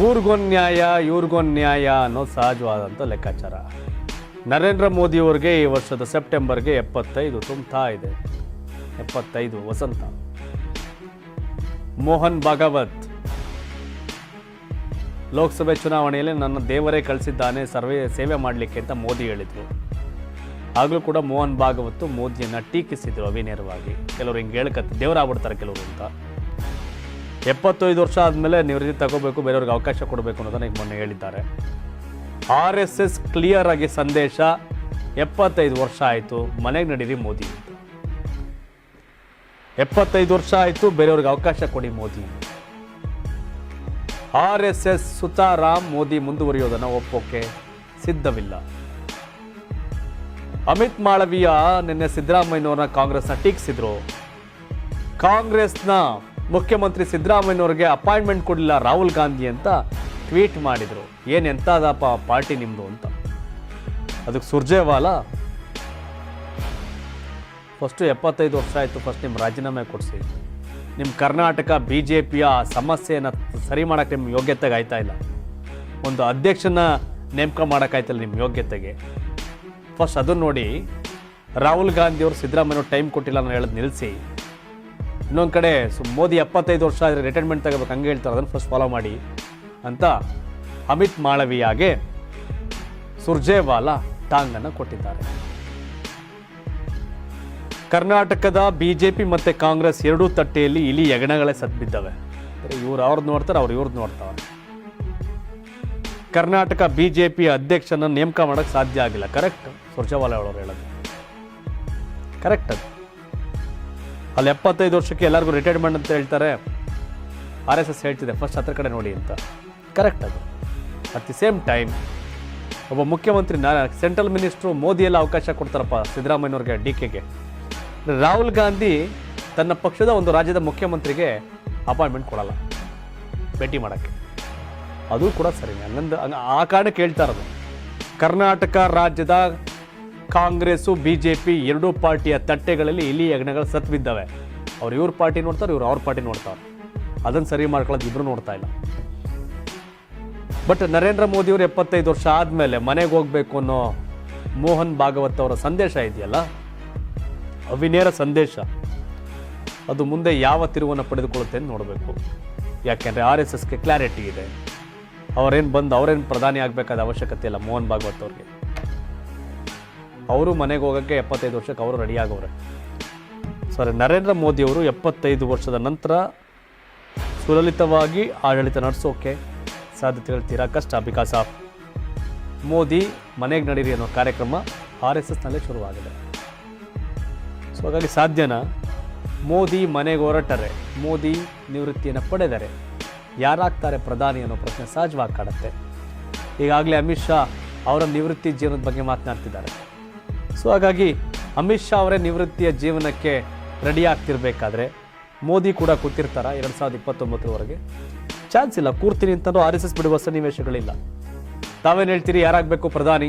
ಊರಿಗೊಂದು ಇವ್ರಿಗೊಂದು ನ್ಯಾಯ ಅನ್ನೋದು ಸಹಜವಾದಂಥ ಲೆಕ್ಕಾಚಾರ. ನರೇಂದ್ರ ಮೋದಿಯವ್ರಿಗೆ ಈ ವರ್ಷದ ಸೆಪ್ಟೆಂಬರ್ಗೆ ಎಪ್ಪತ್ತೈದು ತುಂಬ್ತಾ ಇದೆ. ಎಪ್ಪತ್ತೈದು ವಸಂತ. ಮೋಹನ್ ಭಾಗವತ್. ಲೋಕಸಭೆ ಚುನಾವಣೆಯಲ್ಲಿ ನನ್ನ ದೇವರೇ ಕಳಿಸಿದ್ದಾನೆ, ಸರ್ವೆ, ಸೇವೆ ಮಾಡಲಿಕ್ಕೆ ಅಂತ ಮೋದಿ ಹೇಳಿದರು. ಆಗಲೂ ಕೂಡ ಮೋಹನ್ ಭಾಗವತ್ ಮೋದಿಯನ್ನು ಟೀಕಿಸಿದರು ಅವಿನೇರವಾಗಿ. ಕೆಲವರು ಹಿಂಗೆ ಹೇಳ್ಕತ್ತೆ ದೇವರಾಗ್ಬಿಡ್ತಾರೆ ಕೆಲವರು ಅಂತ. ಎಪ್ಪತ್ತೈದು ವರ್ಷ ಆದಮೇಲೆ ನಿವೃತ್ತಿ ತಗೋಬೇಕು, ಬೇರೆಯವ್ರಿಗೆ ಅವಕಾಶ ಕೊಡಬೇಕು ಅನ್ನೋದನ್ನ ಈಗ ಮೊನ್ನೆ ಹೇಳಿದ್ದಾರೆ. ಆರ್ ಎಸ್ ಎಸ್ ಕ್ಲಿಯರ್ ಆಗಿ ಸಂದೇಶ, ಎಪ್ಪತ್ತೈದು ವರ್ಷ ಆಯಿತು, ಮನೆಗೆ ನಡೀರಿ ಮೋದಿ ಎಪ್ಪತ್ತೈದು ವರ್ಷ ಆಯಿತು, ಬೇರೆಯವ್ರಿಗೆ ಅವಕಾಶ ಕೊಡಿ ಮೋದಿ ಆರ್ ಎಸ್ ಎಸ್ ಸುತಾರಾಮ್ ಮೋದಿ ಮುಂದುವರಿಯೋದನ್ನು ಒಪ್ಪೋಕೆ ಸಿದ್ಧವಿಲ್ಲ. ಅಮಿತ್ ಮಾಳವೀಯ ನಿನ್ನೆ ಸಿದ್ದರಾಮಯ್ಯನವ್ರನ್ನ ಕಾಂಗ್ರೆಸ್ನ ಟೀಕಿಸಿದ್ರು. ಕಾಂಗ್ರೆಸ್ನ ಮುಖ್ಯಮಂತ್ರಿ ಸಿದ್ದರಾಮಯ್ಯನವ್ರಿಗೆ ಅಪಾಯಿಂಟ್ಮೆಂಟ್ ಕೊಡಲಿಲ್ಲ ರಾಹುಲ್ ಗಾಂಧಿ ಅಂತ ಟ್ವೀಟ್ ಮಾಡಿದರು. ಏನು ಎಂಥದಪ್ಪ ಪಾರ್ಟಿ ನಿಮ್ಮದು ಅಂತ. ಅದಕ್ಕೆ ಸುರ್ಜೇವಾಲ ಫಸ್ಟು ಎಪ್ಪತ್ತೈದು ವರ್ಷ ಆಯಿತು ಫಸ್ಟ್ ನಿಮ್ಮ ರಾಜೀನಾಮೆ ಕೊಡಿಸಿ. ನಿಮ್ಮ ಕರ್ನಾಟಕ ಬಿ ಜೆ ಪಿಯ ಸಮಸ್ಯೆಯನ್ನು ಸರಿ ಮಾಡೋಕ್ಕೆ ನಿಮ್ಮ ಯೋಗ್ಯತೆಗೆ ಆಯ್ತಾ ಇಲ್ಲ. ಒಂದು ಅಧ್ಯಕ್ಷನ ನೇಮಕ ಮಾಡೋಕ್ಕಾಯ್ತಲ್ಲ ನಿಮ್ಮ ಯೋಗ್ಯತೆಗೆ. ಫಸ್ಟ್ ಅದನ್ನು ನೋಡಿ, ರಾಹುಲ್ ಗಾಂಧಿಯವರು ಸಿದ್ದರಾಮಯ್ಯವ್ರು ಸಿದ್ದರಾಮಯ್ಯ ಟೈಮ್ ಕೊಟ್ಟಿಲ್ಲ ನಾನು ಹೇಳೋದು ನಿಲ್ಲಿಸಿ ಇನ್ನೊಂದು ಕಡೆ ಸೊ ಮೋದಿ ಎಪ್ಪತ್ತೈದು ವರ್ಷ ಆದರೆ ರಿಟೈರ್ಮೆಂಟ್ ತಗೋಬೇಕು, ಹಂಗೆ ಹೇಳ್ತಾರೆ, ಅದನ್ನು ಫಸ್ಟ್ ಫಾಲೋ ಮಾಡಿ ಅಂತ ಅಮಿತ್ ಮಾಳವಿಯಾಗೆ ಸುರ್ಜೇವಾಲಾ ಟಾಂಗನ್ನು ಕೊಟ್ಟಿದ್ದಾರೆ. ಕರ್ನಾಟಕದ ಬಿ ಜೆ ಪಿ ಮತ್ತು ಕಾಂಗ್ರೆಸ್ ಎರಡೂ ತಟ್ಟೆಯಲ್ಲಿ ಇಲಿ ಯಗಣಗಳೇ ಸದ್ಬಿದ್ದವೆ ಇವ್ರು ಅವ್ರದ್ದು ನೋಡ್ತಾರೆ, ಅವ್ರು ಇವ್ರದ್ದು ನೋಡ್ತಾರೆ ಕರ್ನಾಟಕ ಬಿ ಜೆ ಪಿ ಅಧ್ಯಕ್ಷನ ನೇಮಕ ಮಾಡೋಕ್ಕೆ ಸಾಧ್ಯ ಆಗಿಲ್ಲ. ಕರೆಕ್ಟ್ ಸುರ್ಜೇವಾಲಾ ಅವರು ಹೇಳೋದು. ಕರೆಕ್ಟ್ ಅದು. ಅಲ್ಲಿ ಎಪ್ಪತ್ತೈದು ವರ್ಷಕ್ಕೆ ಎಲ್ಲರಿಗೂ ರಿಟೈರ್ಮೆಂಟ್ ಅಂತ ಹೇಳ್ತಾರೆ. ಆರ್ ಎಸ್ ಎಸ್ ಹೇಳ್ತಿದೆ ಫಸ್ಟ್ ಹತ್ರ ಕಡೆ ನೋಡಿ ಅಂತ. ಕರೆಕ್ಟ್ ಅದು. ಅಟ್ ದಿ ಸೇಮ್ ಟೈಮ್ ಒಬ್ಬ ಮುಖ್ಯಮಂತ್ರಿ ಸೆಂಟ್ರಲ್ ಮಿನಿಸ್ಟ್ರು ಎಲ್ಲ ಅವಕಾಶ ಕೊಡ್ತಾರಪ್ಪ ಸಿದ್ದರಾಮಯ್ಯವ್ರಿಗೆ ಡಿ ಕೆಗೆ. ರಾಹುಲ್ ಗಾಂಧಿ ತನ್ನ ಪಕ್ಷದ ಒಂದು ರಾಜ್ಯದ ಮುಖ್ಯಮಂತ್ರಿಗೆ ಅಪಾಯಿಂಟ್ಮೆಂಟ್ ಕೊಡಲ್ಲ, ಭೇಟಿ ಮಾಡೋಕ್ಕೆ. ಅದು ಕೂಡ ಸರಿ ಹಂಗಂದು ಹಂಗ ಆ ಕಾರಣಕ್ಕೆ ಹೇಳ್ತಾ ಇರೋದು. ಕರ್ನಾಟಕ ರಾಜ್ಯದ ಕಾಂಗ್ರೆಸ್ಸು ಬಿ ಜೆ ಪಿ ಎರಡೂ ಪಾರ್ಟಿಯ ತಟ್ಟೆಗಳಲ್ಲಿ ಇಲಿ ಯಜ್ಞಗಳು ಸತ್ ಬಿದ್ದಾವೆ ಅವ್ರು ಇವ್ರ ಪಾರ್ಟಿ ನೋಡ್ತಾರೆ, ಇವ್ರು ಅವ್ರ ಪಾರ್ಟಿ ನೋಡ್ತಾರೆ. ಅದನ್ನು ಸರಿ ಮಾಡ್ಕೊಳ್ಳೋದು ಇಬ್ರು ನೋಡ್ತಾ ಇಲ್ಲ. ಬಟ್ ನರೇಂದ್ರ ಮೋದಿಯವರು ಎಪ್ಪತ್ತೈದು ವರ್ಷ ಆದಮೇಲೆ ಮನೆಗೆ ಹೋಗಬೇಕು ಅನ್ನೋ ಮೋಹನ್ ಭಾಗವತ್ ಅವರ ಸಂದೇಶ ಇದೆಯಲ್ಲ? ಅವಿನೇರ ಸಂದೇಶ. ಅದು ಮುಂದೆ ಯಾವ ತಿರುವನ್ನು ಪಡೆದುಕೊಳ್ಳುತ್ತೆ ನೋಡಬೇಕು. ಯಾಕೆಂದರೆ ಆರ್ ಎಸ್ ಎಸ್ಗೆ ಕ್ಲಾರಿಟಿ ಇದೆ. ಅವರೇನು ಬಂದು ಅವರೇನು ಪ್ರಧಾನಿ ಆಗಬೇಕಾದ ಅವಶ್ಯಕತೆ ಇಲ್ಲ ಮೋಹನ್ ಭಾಗವತ್ ಅವ್ರಿಗೆ. ಅವರು ಮನೆಗೆ ಹೋಗೋಕ್ಕೆ ಎಪ್ಪತ್ತೈದು ವರ್ಷಕ್ಕೆ ಅವರು ರೆಡಿ ಆಗೋರೆ ಸಾರಿ, ನರೇಂದ್ರ ಮೋದಿಯವರು ಎಪ್ಪತ್ತೈದು ವರ್ಷದ ನಂತರ ಸುಲಲಿತವಾಗಿ ಆಡಳಿತ ನಡೆಸೋಕೆ ಸಾಧ್ಯತೆಗಳು ತೀರಾ ಕಷ್ಟ, ಬಿಕಾಸ್ ಆಫ್ ಮೋದಿ ಮನೆಗೆ ನಡೀರಿ ಅನ್ನೋ ಕಾರ್ಯಕ್ರಮ ಆರ್ ಎಸ್ ಎಸ್ನಲ್ಲೇ ಶುರುವಾಗಿದೆ. ಸೊ ಹಾಗಾಗಿ ಸಾಧ್ಯನ? ಮೋದಿ ಮನೆಗೆ ಹೊರಟರೆ, ಮೋದಿ ನಿವೃತ್ತಿಯನ್ನು ಪಡೆದರೆ ಯಾರಾಗ್ತಾರೆ ಪ್ರಧಾನಿ ಅನ್ನೋ ಪ್ರಶ್ನೆ ಸಹಜವಾಗಿ ಕಾಡುತ್ತೆ. ಈಗಾಗಲೇ ಅಮಿತ್ ಶಾ ಅವರ ನಿವೃತ್ತಿ ಜೀವನದ ಬಗ್ಗೆ ಮಾತನಾಡ್ತಿದ್ದಾರೆ. ಸೊ ಹಾಗಾಗಿ ಅಮಿತ್ ಶಾ ಅವರೇ ನಿವೃತ್ತಿಯ ಜೀವನಕ್ಕೆ ರೆಡಿ ಆಗ್ತಿರ್ಬೇಕಾದ್ರೆ ಮೋದಿ ಕೂಡ ಕೂತಿರ್ತಾರ ಎರಡು ಸಾವಿರದ ಇಪ್ಪತ್ತೊಂಬತ್ತರವರೆಗೆ? ಚಾನ್ಸ್ ಇಲ್ಲ. ಕೂರ್ತೀನಿ ಅಂತಲೂ ಆರ್ ಎಸ್ ಎಸ್ ಬಿಡುವ ಸನ್ನಿವೇಶಗಳಿಲ್ಲ. ತಾವೇನು ಹೇಳ್ತೀರಿ? ಯಾರಾಗಬೇಕು ಪ್ರಧಾನಿ?